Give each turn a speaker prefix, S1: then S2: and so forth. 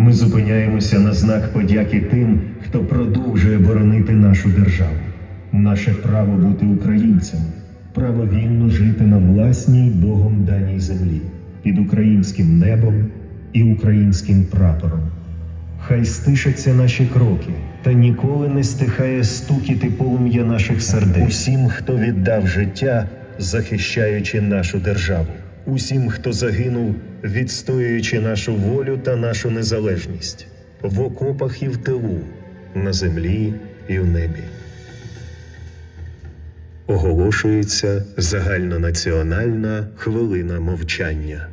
S1: Ми зупиняємося на знак подяки тим, хто продовжує боронити нашу державу. Наше право бути українцями, право вільно жити на власній Богом даній землі, під українським небом і українським прапором. Хай стишаться наші кроки, та ніколи не стихає стукіти полум'я наших сердець. Усім, хто віддав життя, захищаючи нашу державу, усім, хто загинув, відстоюючи нашу волю та нашу незалежність в окопах і в тилу, на землі і в небі. Оголошується загальнонаціональна хвилина мовчання.